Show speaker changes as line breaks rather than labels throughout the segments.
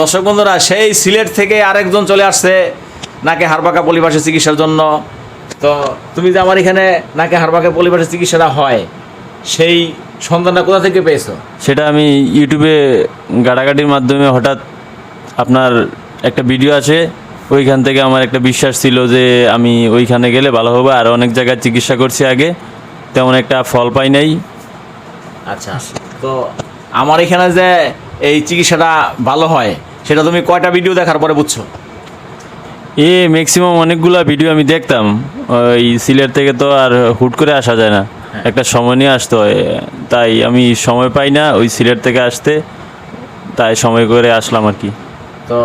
দর্শক বন্ধুরা সেই সিলেট থেকে আরেকজন চলে আসছে নাকে হারবাকা পলিপাসের চিকিৎসার জন্য। তো তুমি যে আমার এখানে নাকে হারবাকা পলিপাসের চিকিৎসাটা হয় সেই সন্ধানটা কোথা থেকে পেয়েছ?
সেটা আমি ইউটিউবে গাড়াগাড়ির মাধ্যমে হঠাৎ আপনার একটা ভিডিও আছে ওইখান থেকে আমার একটা বিশ্বাস ছিল যে আমি ওইখানে গেলে ভালো হবে আর অনেক জায়গায় চিকিৎসা করছি আগে তেমন একটা ফল পাই নাই।
আচ্ছা তো আমার এখানে যে এই চিকিৎসাটা ভালো হয় সেটা তুমি কয়টা ভিডিও দেখার পরে বুঝছ?
এ ম্যাক্সিমাম অনেকগুলা ভিডিও আমি দেখতাম। ওই সিলেট থেকে তো আর হুট করে আসা যায় না। একটা সময় নিয়ে আসতে হয়। তাই আমি সময় পাই না ওই সিলেট থেকে আসতে। তাই সময় করে আসলাম আর কি।
তো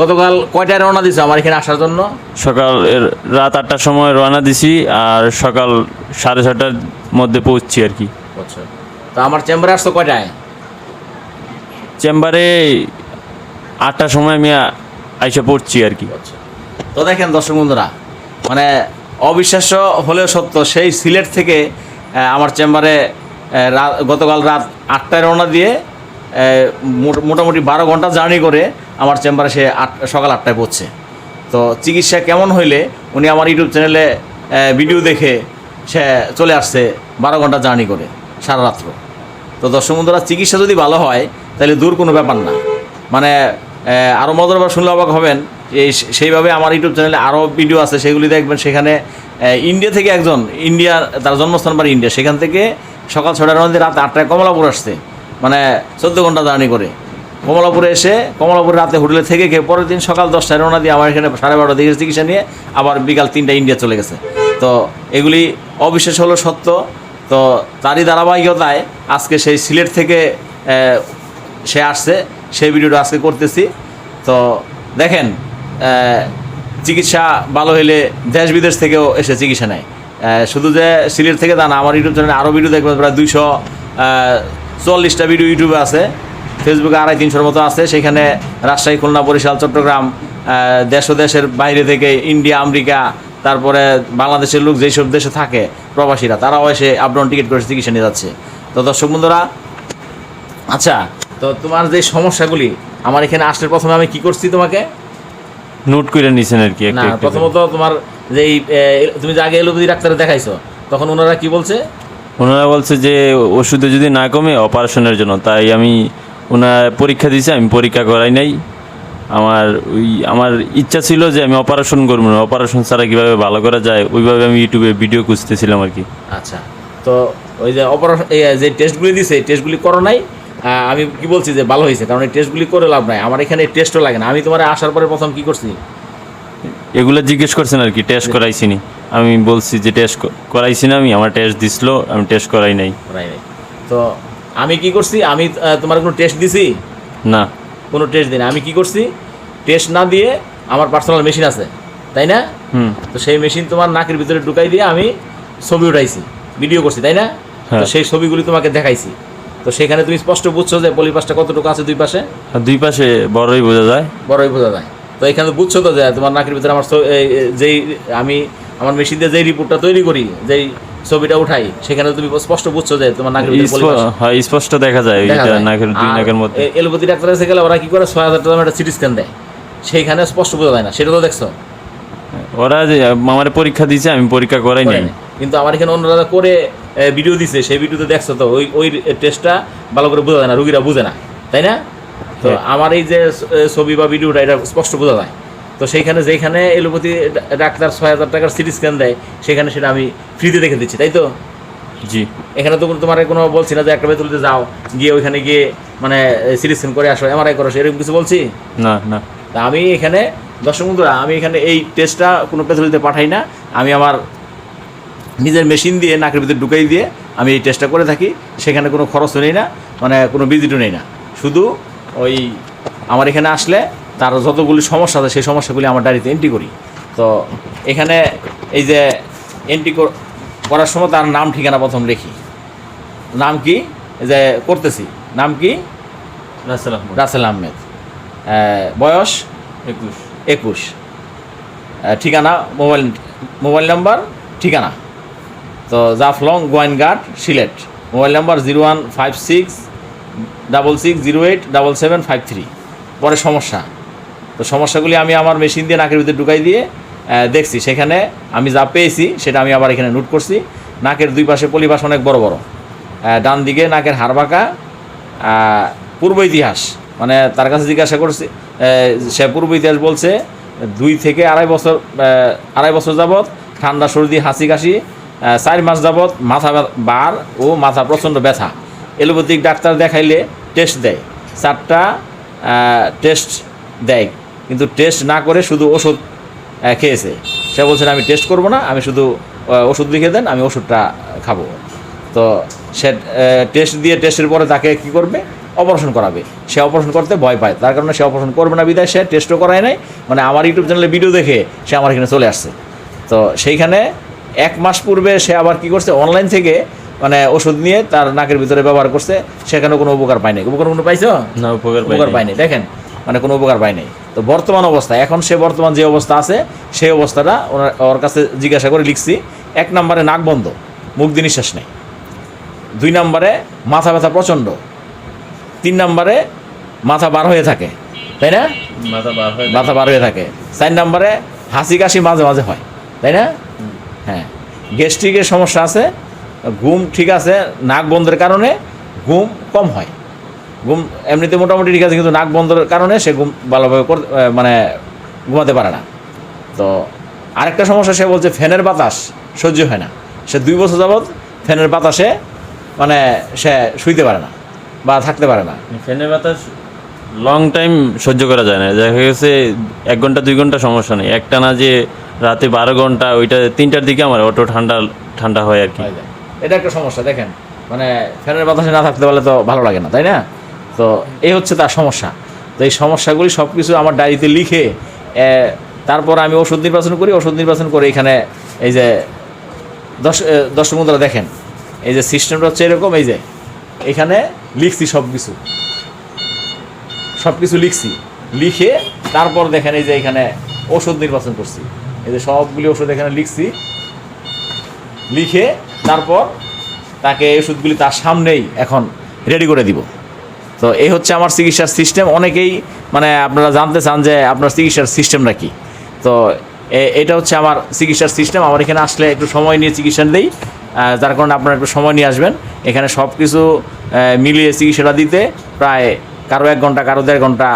গতকাল কয়টায় রওনা দিছো আমার এখানে আসার জন্য?
সকাল রাত আটটার সময় রওনা দিছি আর সকাল সাড়ে ছটার মধ্যে পৌঁছছি আর কি।
আচ্ছা। তো আমার চেম্বারে আসতো কয়টায়?
চেম্বারে আটটার সময় আমি আইসা পড়ছি আর কি।
আচ্ছা। তো দেখেন দর্শক বন্ধুরা মানে অবিশ্বাস্য হলেও সত্য, সেই সিলেট থেকে আমার চেম্বারে গতকাল রাত আটটায় রওনা দিয়ে মোটামুটি বারো ঘণ্টা জার্নি করে আমার চেম্বারে সে আট, সকাল আটটায় পড়ছে। তো চিকিৎসা কেমন হইলে উনি আমার ইউটিউব চ্যানেলে ভিডিও দেখে সে চলে আসছে বারো ঘণ্টা জার্নি করে, সারা রাত্র। তো দর্শক বন্ধুরা, চিকিৎসা যদি ভালো হয়, তাহলে দূর কোনো ব্যাপার না। মানে আরও মজার বা শুনলে অবাক হবেন। এই সেইভাবে আমার ইউটিউব চ্যানেলে আরও ভিডিও আছে, সেগুলি দেখবেন। সেখানে ইন্ডিয়া থেকে একজন, ইন্ডিয়া, তার জন্মস্থান বাড়ি ইন্ডিয়া। সেখান থেকে সকাল ছটার মধ্যে রাত আটটায় কমলাপুর আসছে। মানে চোদ্দ ঘণ্টা জার্নি করে। কমলাপুরে এসে, কমলাপুরে রাতে হোটেলে থেকে খেয়ে পরের দিন সকাল দশটায় রওনা দিয়ে আমার এখানে সাড়ে বারোটা দিকে চিকিৎসা নিয়ে আবার বিকাল তিনটা ইন্ডিয়া চলে গেছে। তো এগুলি অবিশ্বাস হলো সত্য। তো তারই ধারাবাহিকতায় আজকে সেই সিলেট থেকে সে আসছে। সেই ভিডিওটা আজকে করতেছি। তো দেখেন চিকিৎসা ভালো হলে দেশ বিদেশ থেকেও এসে চিকিৎসা নেয়। শুধু যে সিলেট থেকে তা না, আমার ইউটিউব চ্যানেলে আরও ভিডিও দেখবেন, প্রায় দুইশো চল্লিশটা ভিডিও ইউটিউবে আছে। ফেসবুকে আড়াই তিনশোর মতো আছে। সেখানে রাজশাহী, খুলনা, বরিশাল, চট্টগ্রাম দেশ ও দেশের বাইরে থেকে ইন্ডিয়া, আমেরিকা, তারপরে বাংলাদেশের লোক যেসব দেশে থাকে প্রবাসীরা, তারাও এসে আপডাউন টিকিট করে চিকিৎসা নিয়ে যাচ্ছে। তো দর্শক বন্ধুরা আচ্ছা তো তোমার যে সমস্যাগুলি আমার এখানে আসলে প্রথমে আমি কি করছি তোমাকে?
নোট করে নিছেন আর কি
না। প্রথমত তোমার যে তুমি যে আগে এলোপ্যাথি ডাক্তারে দেখাইছো তখন ওনারা কি বলছে?
ওনারা বলছে যে ওষুধে যদি না কমে অপারেশনের জন্য তাই আমি ওনার পরীক্ষা দিয়েছি আমি পরীক্ষা করাই নাই। আমার ওই আমার ইচ্ছা ছিল যে আমি অপারেশন করব না অপারেশন ছাড়া কীভাবে ভালো করা যায় ওইভাবে আমি ইউটিউবে ভিডিও খুঁজতেছিলাম আর কি।
আচ্ছা তো ওই যে অপারেশন যে টেস্টগুলি দিছে টেস্টগুলি করো নাই আমি কি বলছি যে ভালো হয়েছে কারণ এই টেস্টগুলি করে লাভ নাই। আমার এখানে টেস্টও লাগে না। আমি তোমার আসার পরে প্রথম কি করছি?
এগুলো জিজ্ঞেস করছেন আর কি টেস্ট করাইছি নি আমি বলছি যে টেস্ট করাইছি না আমি আমার টেস্ট দিছিল আমি টেস্ট করাই নাই।
করাই নাই। তো আমি কি করছি? আমি তোমার কোনো টেস্ট দিছি?
না।
কোনো টেস্ট দিই না আমি কি করছি? টেস্ট না দিয়ে আমার পার্সোনাল মেশিন আছে তাই না?
হুম।
তো সেই মেশিন তোমার নাকের ভিতরে ঢুকাই দিয়ে আমি ছবি উঠাইছি ভিডিও করছি তাই না? তো
হ্যাঁ।
সেই ছবিগুলি তোমাকে দেখাইছি। তো সেখানে তুমি স্পষ্ট বুঝছ যে পলিপাসটা কতটুকু আছে দুই পাশে?
দুই পাশে বড়ই বোঝা যায়।
বড়ই বোঝা যায়। তো এখানে বুঝছ তো যে তোমার নাকের ভিতরে আমার যেই আমি আমার মেশিন দিয়ে যেই রিপোর্টটা তৈরি করি যেই ছবিটা উঠাই সেখানে তুমি স্পষ্ট বুঝছ যে তোমার নাকের ভিতরে polyp
স্পষ্ট দেখা যায় নাকের দুই নাকের মধ্যে।
এ- এলোপ্যাথি ডাক্তার কাছে গেলে ওরা কি করে? ছয় হাজার টাকা একটা সিটি স্ক্যান দেয়। সেইখানে স্পষ্ট বোঝা যায় না। সেটা তো দেখছ।
ওরা যে আমার পরীক্ষা দিয়েছে আমি পরীক্ষা করাই নাই।
কিন্তু আমার এখানে অন্যরা করে ভিডিও দিছে সেই ভিডিওতে দেখছ তো ওই ওই টেস্টটা ভালো করে বোঝা যায় না রুগীরা বোঝে না তাই না? তো
হ্যাঁ।
আমার এই যে ছবি বা ভিডিওটা এটা স্পষ্ট বোঝা যায়। তো সেইখানে যেখানে এলোপ্যাথি ডা- ডাক্তার ছয় হাজার টাকার সিটি স্ক্যান দেয় সেখানে সেটা আমি ফ্রিতে দেখে দিচ্ছি তাই তো?
জি।
এখানে তো কোনো- তোমার কোনো বলছি না যে একটা বেতুলিতে যাও গিয়ে ওইখানে গিয়ে মানে সিটি স্ক্যান করে আসো এমআরআই করো এরকম কিছু বলছি?
না না।
তা আমি এখানে দর্শক বন্ধুরা আমি এখানে এই টেস্টটা কোনো প্যাথোলজিতে পাঠাই না। আমি আমার নিজের মেশিন দিয়ে নাকের ভিতরে ঢুকাই দিয়ে আমি এই টেস্টটা করে থাকি। সেখানে কোনো খরচও নেই না মানে কোনো ভিজিটও নেই না। শুধু ওই আমার এখানে আসলে তার যতগুলি সমস্যা আছে সেই সমস্যাগুলি আমার ডায়েরিতে এন্ট্রি করি। তো এখানে এই যে এন্ট্রি করার সময় তার নাম ঠিকানা প্রথম লিখি। নাম কি? যে করতেছি। নাম কি?
রাসেলাম
রাসেল আহমেদ। বয়স?
একুশ।
একুশ। ঠিকানা, মোবাইল মোবাইল নাম্বার, ঠিকানা। তো Jaflong Gowainghat, Sylhet. Mobile number zero one five six double six zero eight double seven five three. পরে সমস্যা। তো সমস্যাগুলি আমি আমার মেশিন দিয়ে নাকের ভিতরে ঢুকাই দিয়ে দেখছি। সেখানে আমি যা পেয়েছি, সেটা আমি আবার এখানে নোট করছি। নাকের দুই পাশে পলিবাস অনেক বড় বড়। ডান দিকে নাকের হাড় পূর্ব ইতিহাস। মানে তার কাছে জিজ্ঞাসা করছি সে পূর্ব ইতিহাস বলছে, দুই থেকে আড়াই বছর আড়াই বছর যাবৎ ঠান্ডা, সর্দি হাসি কাশি চার মাস যাবৎ মাথা বার ও মাথা প্রচণ্ড ব্যথা। এলোপ্যাথিক ডাক্তার দেখাইলে টেস্ট দেয়। চারটা টেস্ট দেয়। কিন্তু টেস্ট না করে শুধু ওষুধ খেয়েছে। সে বলছেন আমি টেস্ট করব না, আমি শুধু ওষুধ লিখে দেন, আমি ওষুধটা খাব। তো সে টেস্ট দিয়ে টেস্টের পরে তাকে কি করবে? অপারেশন করাবে। সে অপারেশন করতে ভয় পায়। তার কারণে সে অপারেশন করবে না বিদায় সে টেস্টও করায় নাই। মানে আমার ইউটিউব চ্যানেলে ভিডিও দেখে সে আমার এখানে চলে আসছে। তো সেইখানে এক মাস পূর্বে সে আবার কি করছে অনলাইন থেকে মানে ওষুধ নিয়ে তার নাকের ভিতরে ব্যবহার করছে। সেখানে কোনো উপকার পায়নি। উপকার কোনো পাইছো?
না উপকার
উপকার পায়নি। দেখেন মানে কোনো উপকার পায়নি। তো বর্তমান অবস্থা এখন সে বর্তমান যে অবস্থা আছে সেই অবস্থাটা ওনার ওর কাছে জিজ্ঞাসা করে লিখছি। এক নম্বরে নাক বন্ধ মুখ দিয়ে নিঃশ্বাস নেই। দুই নম্বরে মাথা ব্যথা প্রচণ্ড। তিন নম্বরে মাথা বার হয়ে থাকে তাই না?
মাথা বার হয়
মাথা বার হয়ে থাকে। চার নম্বরে হাসি কাশি মাঝে মাঝে হয় তাই না? হ্যাঁ। গ্যাস্ট্রিকের সমস্যা আছে ঘুম ঠিক আছে নাক বন্ধের কারণে ঘুম কম হয়। ঘুম এমনিতে মোটামুটি ঠিক আছে কিন্তু নাক বন্ধের কারণে সে ঘুম ভালোভাবে মানে ঘুমাতে পারে না। তো আরেকটা সমস্যা সে বলছে ফ্যানের বাতাস সহ্য হয় না। সে দুই বছর যাবৎ ফ্যানের বাতাসে মানে সে শুইতে পারে না। বা থাকতে পারে না।
ফ্যানের বাতাস লং টাইম সহ্য করা যায় না। দেখা গেছে এক ঘণ্টা দুই ঘণ্টা সমস্যা নেই। একটা না যে রাতে বারো ঘণ্টা ওইটা তিনটার দিকে আমার অটো ঠান্ডা ঠান্ডা হয় আর কি।
হয়ে যায়। এটা একটা সমস্যা দেখেন। মানে ফ্যানের বাতাসে না থাকতে পারলে তো ভালো লাগে না তাই না? তো এই হচ্ছে তার সমস্যা। তো এই সমস্যাগুলি সব কিছু আমার ডায়েরিতে লিখে তারপর আমি ওষুধ নির্বাচন করি। ওষুধ নির্বাচন করে এখানে এই যে দশ দর্শক বন্ধুরা দেখেন। এই যে সিস্টেমটা হচ্ছে এরকম এই যে এখানে লিখছি সব কিছু সব কিছু লিখছি। লিখে তারপর দেখেন এই যে এখানে ওষুধ নির্বাচন করছি। এই যে সবগুলি ওষুধ এখানে লিখছি। লিখে তারপর তাকে ওষুধগুলি তার সামনেই এখন রেডি করে দিব। তো এই হচ্ছে আমার চিকিৎসার সিস্টেম অনেকেই মানে আপনারা জানতে চান যে আপনার চিকিৎসার সিস্টেমটা কী। তো এটা হচ্ছে আমার চিকিৎসার সিস্টেম আমার এখানে আসলে একটু সময় নিয়ে চিকিৎসা দিই। যার কারণে আপনারা একটু সময় নিয়ে আসবেন। এখানে সব কিছু মিলিয়ে চিকিৎসাটা দিতে প্রায় কারও এক ঘণ্টা, কারও দেড় ঘণ্টা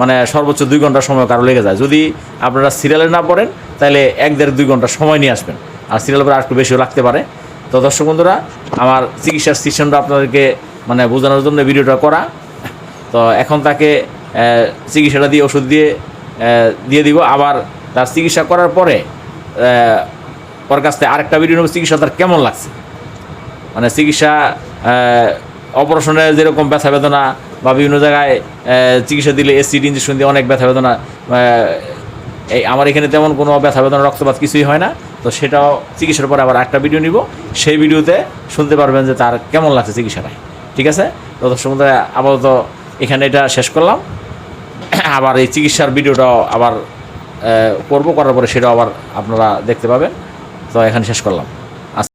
মানে সর্বোচ্চ দুই ঘণ্টা সময় কারও লেগে যায়। যদি আপনারা সিরিয়ালে না পড়েন, তাহলে এক দেড় দুই ঘণ্টা সময় নিয়ে আসবেন। আর সিরিয়াল পরে একটু বেশিও লাগতে পারে। তো দর্শক বন্ধুরা, আমার চিকিৎসার সিস্টেমটা আপনাদেরকে মানে বোঝানোর জন্য ভিডিওটা করা। তো এখন তাকে চিকিৎসাটা দিয়ে ওষুধ দিয়ে দিয়ে দিব। আবার তার চিকিৎসা করার পরে ওর কাছ থেকে আরেকটা ভিডিও নেব, চিকিৎসা তার কেমন লাগছে? মানে চিকিৎসা অপারেশনে যেরকম ব্যথা বেদনা বা বিভিন্ন জায়গায় চিকিৎসা দিলে এসিড ইঞ্জেকশন দিয়ে অনেক ব্যথা বেদনা এই আমার এখানে তেমন কোনো ব্যথা বেদনা, রক্তপাত কিছুই হয় না। তো সেটাও চিকিৎসার পরে আবার একটা ভিডিও নিব। সেই ভিডিওতে শুনতে পারবেন যে তার কেমন লাগছে চিকিৎসাটায় ঠিক আছে? তো দর্শক আপাতত এখানে এটা শেষ করলাম। আবার এই চিকিৎসার ভিডিওটাও আবার করব, করার পরে সেটাও আবার আপনারা দেখতে পাবেন। তো এখানে শেষ করলাম।